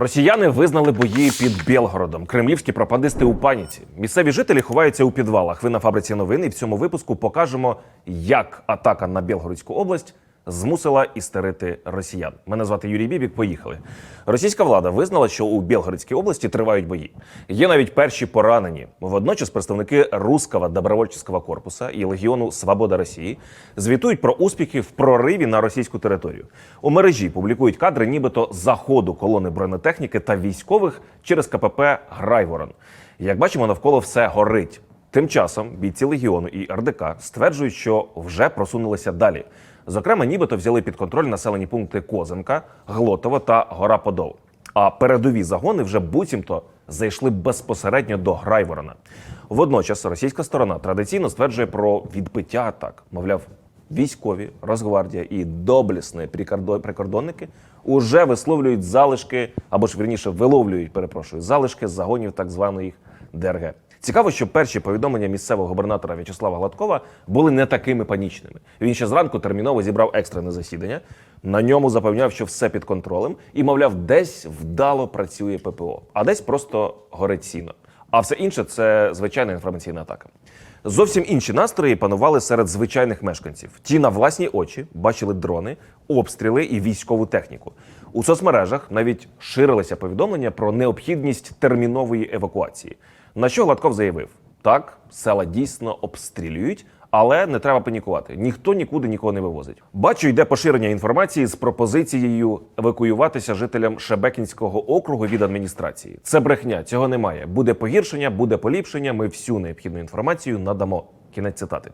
Росіяни визнали бої під Білгородом. Кремлівські пропагандисти у паніці. Місцеві жителі ховаються у підвалах. Ви на фабриці новин. І в цьому випуску покажемо, як атака на Білгородську область змусила істерити росіян. Мене звати Юрій Бібік. Поїхали. Російська влада визнала, що у Білгородській області тривають бої. Є навіть перші поранені. Водночас представники Русского добровольчого корпуса і легіону Свобода Росії звітують про успіхи в прориві на російську територію. У мережі публікують кадри, нібито заходу колони бронетехніки та військових через КПП Грайворон. Як бачимо, навколо все горить. Тим часом бійці легіону і РДК стверджують, що вже просунулися далі. Зокрема, нібито взяли під контроль населені пункти Козенка, Глотова та Гора Подол. А передові загони вже буцімто зайшли безпосередньо до Грайворона. Водночас російська сторона традиційно стверджує про відбиття атак. Мовляв, військові, Росгвардія і доблісні прикордо- прикордонники уже висловлюють залишки або ж вірніше виловлюють, перепрошую, залишки загонів так званої ДРГ. Цікаво, що перші повідомлення місцевого губернатора В'ячеслава Гладкова були не такими панічними. Він ще зранку терміново зібрав екстрене засідання. На ньому запевняв, що все під контролем, і мовляв, десь вдало працює ППО, а десь просто горить сіно. А все інше це звичайна інформаційна атака. Зовсім інші настрої панували серед звичайних мешканців. Ті на власні очі бачили дрони, обстріли і військову техніку. У соцмережах навіть ширилися повідомлення про необхідність термінової евакуації. На що Гладков заявив: так, села дійсно обстрілюють, але не треба панікувати. Ніхто нікуди нікого не вивозить. Бачу, йде поширення інформації з пропозицією евакуюватися жителям Шебекінського округу від адміністрації. Це брехня, цього немає. Буде погіршення, буде поліпшення. Ми всю необхідну інформацію надамо. Кінець цитати.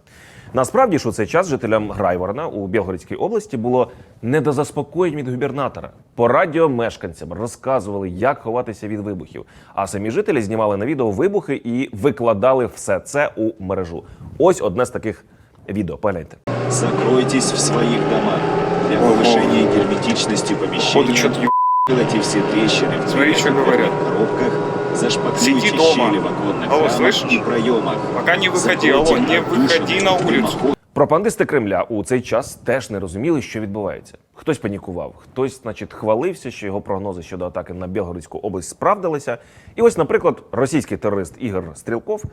Насправді ж у цей час жителям Грайворона у Білгородській області було не до заспокоєнь від губернатора. По радіо мешканцям розказували, як ховатися від вибухів. А самі жителі знімали на відео вибухи і викладали все це у мережу. Ось одне з таких відео. Погляньте. Закройтесь в своих домах. Для повышения герметичности помещения Вот что-то все трещины в и говорят. коробках, Сиди дома. щели в оконных Алло, рамах слышишь? и проемах. Пока не выходи, Закройте алло, не отдушины выходи на и улицу. дымоходы. Пропагандисти Кремля у цей час теж не розуміли, що відбувається. Хтось панікував, хтось, значить, хвалився, що його прогнози щодо атаки на Білгородську область справдилися. І ось, наприклад, російський терорист Ігор Стрілков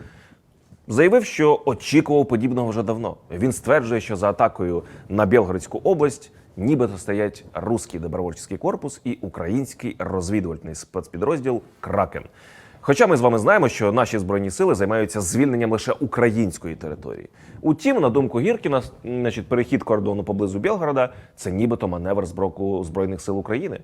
заявив, що очікував подібного вже давно. Він стверджує, що за атакою на Білгородську область нібито стоять руський добровольчий корпус і український розвідувальний спецпідрозділ Кракен. Хоча ми з вами знаємо, що наші збройні сили займаються звільненням лише української території. Утім, на думку Гіркіна, значить, перехід кордону поблизу Білгорода це нібито маневр з боку збройних сил України.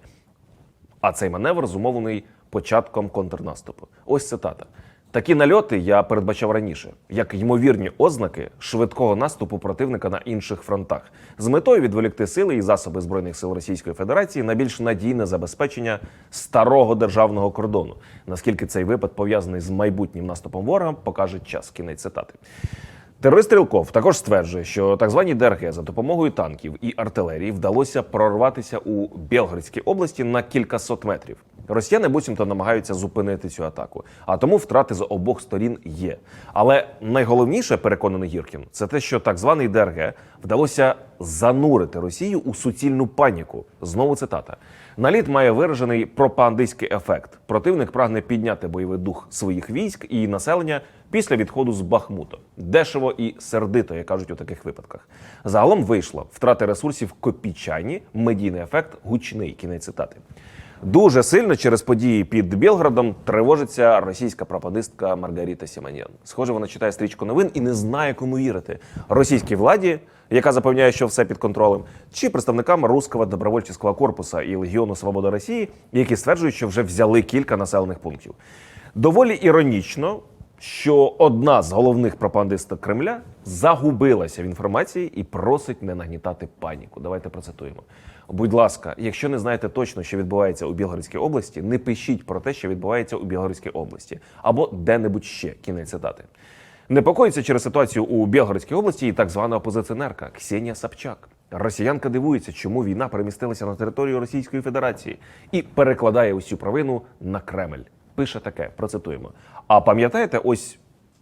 А цей маневр зумовлений початком контрнаступу. Ось цитата. Такі нальоти я передбачав раніше, як ймовірні ознаки швидкого наступу противника на інших фронтах, з метою відволікти сили і засоби збройних сил Російської Федерації на більш надійне забезпечення старого державного кордону. Наскільки цей випад пов'язаний з майбутнім наступом ворога, покаже час. Кінець цитати. Терорист Стрілков також стверджує, що так звані ДРГ за допомогою танків і артилерії вдалося прорватися у Білгородській області на кількасот метрів. Росіяни буцімто намагаються зупинити цю атаку, а тому втрати з обох сторін є. Але найголовніше, переконаний Гіркін, це те, що так званий ДРГ вдалося занурити Росію у суцільну паніку. Знову цитата: наліт має виражений пропагандистський ефект. Противник прагне підняти бойовий дух своїх військ і населення після відходу з Бахмута. Дешево і сердито, як кажуть у таких випадках. Загалом вийшло втрати ресурсів копійчані, медійний ефект гучний. Кінець цитати. Дуже сильно через події під Білградом тривожиться російська пропагандистка Маргарита Сіманян. Схоже, вона читає стрічку новин і не знає, кому вірити: російській владі, яка запевняє, що все під контролем, чи представникам Руського добровольчого корпуса і Легіону Свобода Росії, які стверджують, що вже взяли кілька населених пунктів. Доволі іронічно, що одна з головних пропагандисток Кремля загубилася в інформації і просить не нагнітати паніку. Давайте процитуємо. Будь ласка, якщо не знаєте точно, що відбувається у Білгородській області, не пишіть про те, що відбувається у Білгородській області або де-небудь ще. Кінець цитати. Непокоїться через ситуацію у Білгородській області і так звана опозиціонерка Ксенія Собчак. Росіянка дивується, чому війна перемістилася на територію Російської Федерації і перекладає усю провину на Кремль. Пише таке, процитуємо. А пам'ятаєте, ось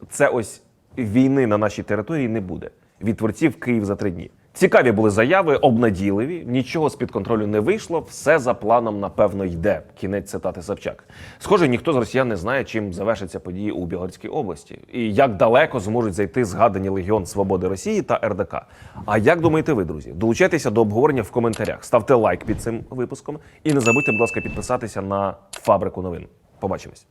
це ось війни на нашій території не буде. Від творців Київ за три дні. Цікаві були заяви, обнадійливі, нічого з-під контролю не вийшло, все за планом, напевно, йде. Кінець цитати Собчак. Схоже, ніхто з росіян не знає, чим завершаться події у Білгородській області і як далеко зможуть зайти згадані Легіон Свободи Росії та РДК. А як думаєте ви, друзі? Долучайтеся до обговорення в коментарях, ставте лайк під цим випуском і не забудьте, будь ласка, підписатися на фабрику новин. Побачимось.